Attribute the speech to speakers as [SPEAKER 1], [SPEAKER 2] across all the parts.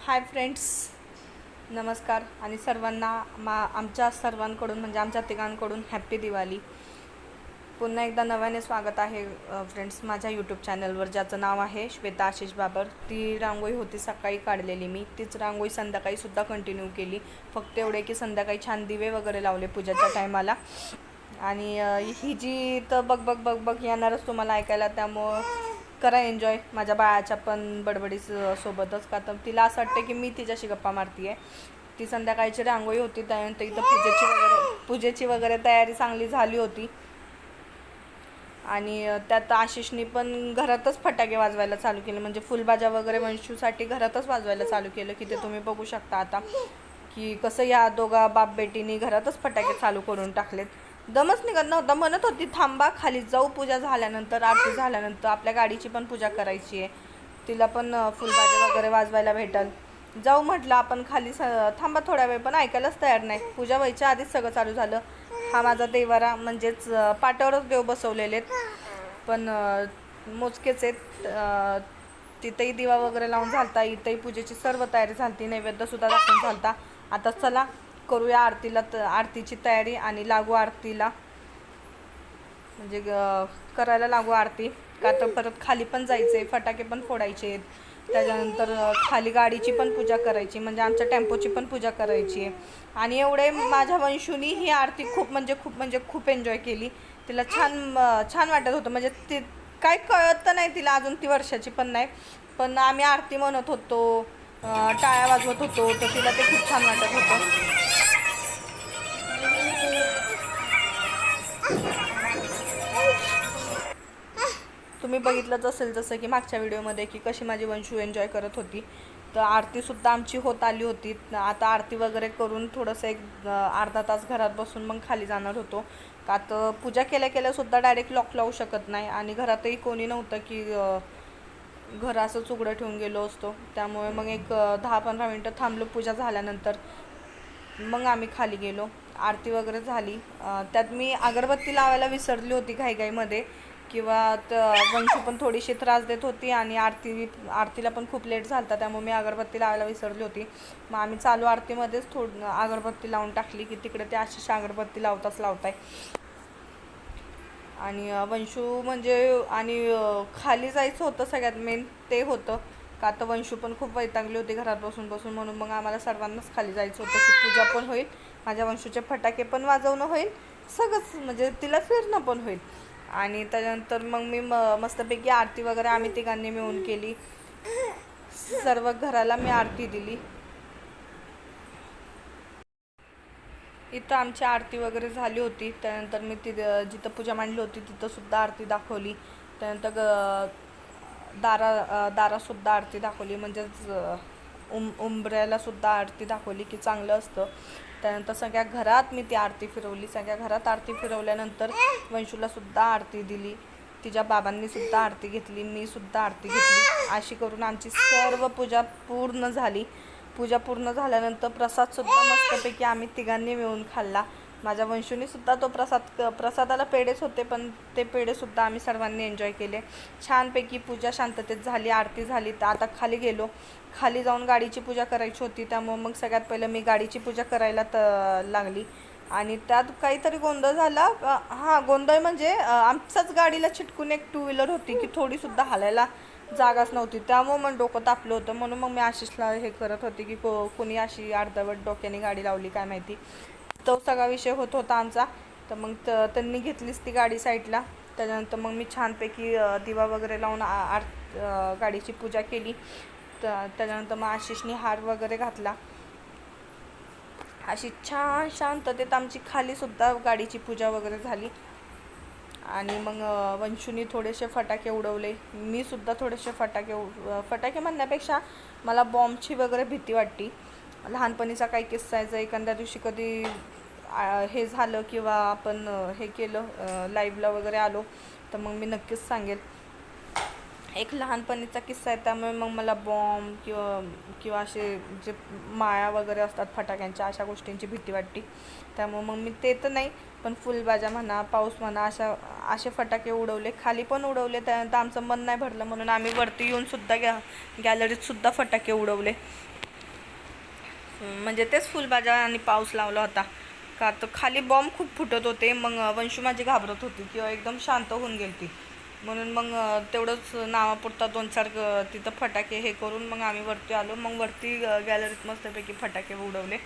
[SPEAKER 1] Hi friends नमस्कार. आणि सर्वांना मा आमच्या सर्वांकडून म्हणजे आमच्या तिघांकडून हॅप्पी दिवाळी. पुन्हा एकदा नव्याने स्वागत आहे फ्रेंड्स माझ्या यूट्यूब चॅनलवर ज्याचं नाव आहे श्वेता आशिष बाबर. ती रांगोळी होती सकाळी काढलेली मी. तीच रांगोळी संध्याकाळीसुद्धा कंटिन्यू केली. फक्त एवढे की संध्याकाळी छान दिवे वगैरे लावले पूजाच्या टायमाला आणि ही जी तर बघ बघ बघ बघ येणारच तुम्हाला ऐकायला त्यामुळं करा एन्जॉय माझ्या बाळाच्या पण बडबडीस सोबतच का तर तिला असं वाटतं की मी तिच्याशी गप्पा मारतीये. ती संध्याकाळची रांगोळी होती त्यानंतर इथं पूजेची वगैरे पूजेची वगैरे तयारी चांगली झाली होती. आणि त्यात आशिषनी पण घरातच फटाके वाजवायला चालू केले. म्हणजे फुलभाज्या वगैरे वंशूसाठी घरातच वाजवायला चालू केलं की ते तुम्ही बघू शकता आता. की कसं या दोघा बाप बेटीनी घरातच फटाके चालू करून टाकलेत. दमच निघत नव्हता. म्हणत होती थांबा खाली जाऊ. पूजा झाल्यानंतर आरती झाल्यानंतर आपल्या गाडीची पण पूजा करायची आहे. तिला पण फुलबाजी वगैरे वाजवायला भेटल. जाऊ म्हटलं आपण खाली स थांबा थोड्या वेळ पण ऐकायलाच तयार नाही. पूजा व्हायच्या आधीच सगळं चालू झालं. हा माझा देवारा म्हणजेच पाट्यावरच पाटावरच देव बसवलेले आहेत. पण मोजकेच आहेत. तिथेही दिवा वगैरे लावून झालता. इथंही पूजेची सर्व तयारी झालती. नैवेद्यसुद्धा दाखवून झालता. आता चला करूया आरतीला त आरतीची तयारी आणि लागू आरतीला. म्हणजे ग- करायला लागू आरती. का तर परत खाली पण जायचे फटाके पण फोडायचे आहेत त्याच्यानंतर खाली गाडीची पण पूजा करायची म्हणजे आमच्या टेम्पोची पण पूजा करायची. आहे आणि एवढे माझ्या वंशूनी ही आरती खूप म्हणजे खूप म्हणजे खूप एन्जॉय केली. तिला छान छान वाटत होतं. म्हणजे ती काय कळत तर नाही तिला अजून ती वर्षाची पण नाही. पण आम्ही आरती म्हणत होतो टाळ्या वाजवत होतो तर तिला ते खूप छान वाटत होतं. तुम्ही बघितलंच असेल जसं की मागच्या व्हिडिओमध्ये की कशी माझी वंशू एन्जॉय करत होती. तर आरतीसुद्धा आमची होत आली होती. आता आरती वगैरे करून थोडंसं एक अर्धा तास घरात बसून मग खाली जाणार होतो. का तर पूजा केल्या केल्यासुद्धा डायरेक्ट लॉक लावू शकत नाही. आणि घरातही कोणी नव्हतं की घर असंच उघडं ठेवून गेलो असतो. त्यामुळे मग एक दहा पंधरा मिनटं थांबलो. पूजा झाल्यानंतर मग आम्ही खाली गेलो. आरती वगैरे झाली. त्यात मी अगरबत्ती लावायला विसरली होती घाईघाईमध्ये. किंवा त वंशू पण थोडीशी त्रास देत होती आणि आरती आरतीला पण खूप लेट झाला त्यामुळे मी अगरबत्ती लावायला विसरली होती. मग आम्ही चालू आरतीमध्येच थोड अगरबत्ती लावून टाकली की तिकडे ते अशी अगरबत्ती लावताच लावताय. आणि वंशू म्हणजे आणि खाली जायचं होतं सगळ्यात मेन ते होतं. का तर वंशू पण खूप वैतागली होती घरात बसून बसून म्हणून मग आम्हाला सर्वांनाच खाली जायचं होतं की पूजा पण होईल माझ्या वंशूचे फटाके पण वाजवणं होईल सगळंच म्हणजे तिला फिरणं पण होईल. आणि त्याच्यानंतर मग मी म मस्तपैकी आरती वगैरे आम्ही तिघांनी मिळून केली. सर्व घराला मी आरती दिली. इथं आमची आरती वगैरे झाली होती. त्यानंतर मी तिथं जिथं पूजा मांडली होती तिथंसुद्धा आरती दाखवली. त्यानंतर ग दारा दारासुद्धा आरती दाखवली. म्हणजेच उम उंबऱ्यालासुद्धा आरती दाखवली की चांगलं असतं. त्यानंतर सगळ्या घरात मी ती आरती फिरवली. सगळ्या घरात आरती फिरवल्यानंतर वंशूलासुद्धा आरती दिली. तिच्या बाबांनीसुद्धा आरती घेतली. मी सुद्धा आरती घेतली. अशी करून आमची सर्व पूजा पूर्ण झाली. पूजा पूर्ण झाल्यानंतर प्रसादसुद्धा मस्तपैकी आम्ही तिघांनी मिळून खाल्ला. माझ्या वंशूने सुद्धा तो प्रसाद प्रसादाला पेढेच होते पण ते पेढेसुद्धा आम्ही सर्वांनी एन्जॉय केले. छानपैकी पूजा शांततेत झाली आरती झाली. तर आता खाली गेलो. खाली जाऊन गाडीची पूजा करायची होती त्यामुळे मग सगळ्यात पहिलं मी गाडीची पूजा करायला त लागली. आणि त्यात काहीतरी गोंधळ झाला. हां गोंधळ म्हणजे आमचाच आमच्याच गाडीला चिटकून एक टू व्हीलर होती की थोडीसुद्धा हालायला जागाच नव्हती. त्यामुळे मग डोकं तापलं होतं. म्हणून मग मी आशिषला हे करत होते की को कुणी अशी अर्धवट डोक्याने गाडी लावली काय माहिती. तो सगळा विषय होत होता आमचा. तर मग त त्यांनी घेतलीच ती गाडी साईडला. त्याच्यानंतर मग मी छानपैकी दिवा वगैरे लावून आ- आर गाडीची पूजा केली. तर त्याच्यानंतर मग आशिषनी हार वगैरे घातला. अशी छान शांततेत आमची खालीसुद्धा गाडीची पूजा वगैरे झाली. आणि मग वंशूनी थोडेसे फटाके उडवले. मीसुद्धा थोडेसे फटाके उड- फटाके म्हणण्यापेक्षा मला बॉम्बची वगैरे भीती वाटते लहानपणीचा काही किस्सा आहे जर एखाद्या दिवशी कधी हे झालं किंवा आपण हे केलं लाईव्हला वगैरे आलो तर मग मी नक्कीच सांगेल. एक लहानपणीचा किस्सा आहे त्यामुळे मग मला बॉम्ब किंवा किंवा असे जे माया वगैरे असतात फटाक्यांच्या अशा गोष्टींची भीती वाटते. त्यामुळे मग मी ते तर नाही पण फुलबाजा म्हणा पाऊस म्हणा अशा असे फटाके उडवले. खाली पण उडवले त्यानंतर आमचं मन नाही भरलं म्हणून आम्ही वरती येऊनसुद्धा गॅ गॅलरीतसुद्धा फटाके उडवले. म्हणजे तेच फुलबाजा आणि पाऊस लावला होता. का तर खाली बॉम्ब खूप फुटत होते मग वंशू माझी घाबरत होती किंवा एकदम शांत होऊन गेली ती म्हणून मग तेवढंच नावापुरता दोन चार ग- तिथं फटाके हे करून मग आम्ही वरती आलो. मग वरती गॅलरीत मस्तपैकी फटाके उडवले.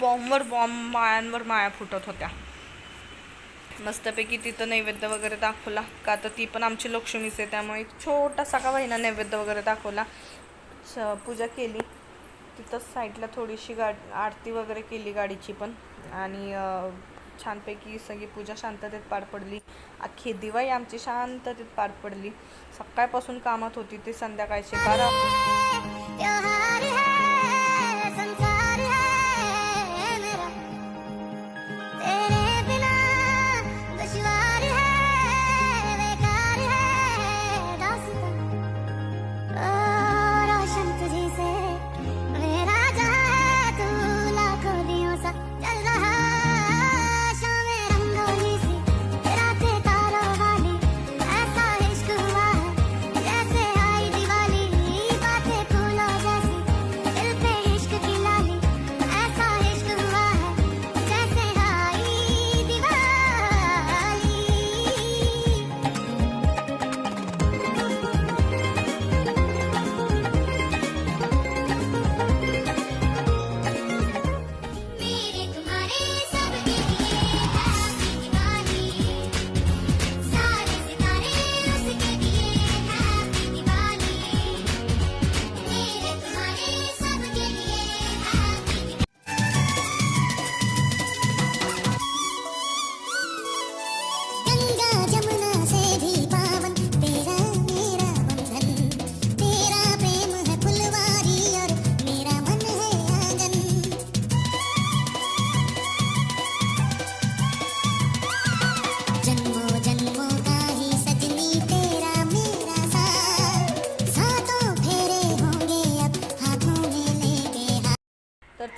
[SPEAKER 1] बॉम्बवर बॉम्ब माळ्यांवर माळ्या फुटत होत्या. मस्तपैकी तिथं नैवेद्य वगैरे दाखवला. का तर ती पण आमची लक्ष्मीच आहे त्यामुळे एक छोटासा का होईना नैवेद्य वगैरे दाखवला. पूजा केली. तिथंच साईडला थोडीशी गाड आरती वगैरे केली गाडीची पण. आणि छानपैकी सगळी पूजा शांततेत पार पडली. अख्खी दिवाळी आमची शांततेत पार पडली. सकाळपासून कामात होती ते संध्याकाळचे बारा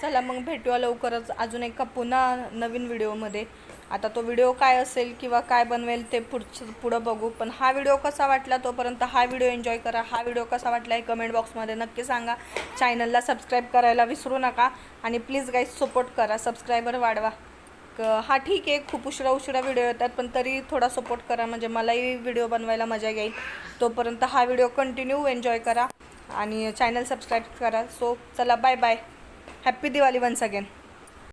[SPEAKER 1] चला मग भेटूया लवकरच अजून एका पुन्हा नवीन व्हिडिओमध्ये. आता तो व्हिडिओ काय असेल किंवा काय बनवेल ते पुढचं पुढं बघू. पण हा व्हिडिओ कसा वाटला तोपर्यंत हा व्हिडिओ एन्जॉय करा. हा व्हिडिओ कसा वाटला हे कमेंट बॉक्समध्ये नक्की सांगा. चॅनलला सबस्क्राईब करायला विसरू नका आणि प्लीज गाईज सपोर्ट करा. सबस्क्रायबर वाढवा. क- हा ठीक आहे खूप उशिरा उशिरा व्हिडिओ येतात पण तरी थोडा सपोर्ट करा. म्हणजे मलाही व्हिडिओ बनवायला मजा येईल. तोपर्यंत हा व्हिडिओ कंटिन्यू एन्जॉय करा आणि चॅनल सबस्क्राईब करा. सो चला bye bye. Happy Diwali once again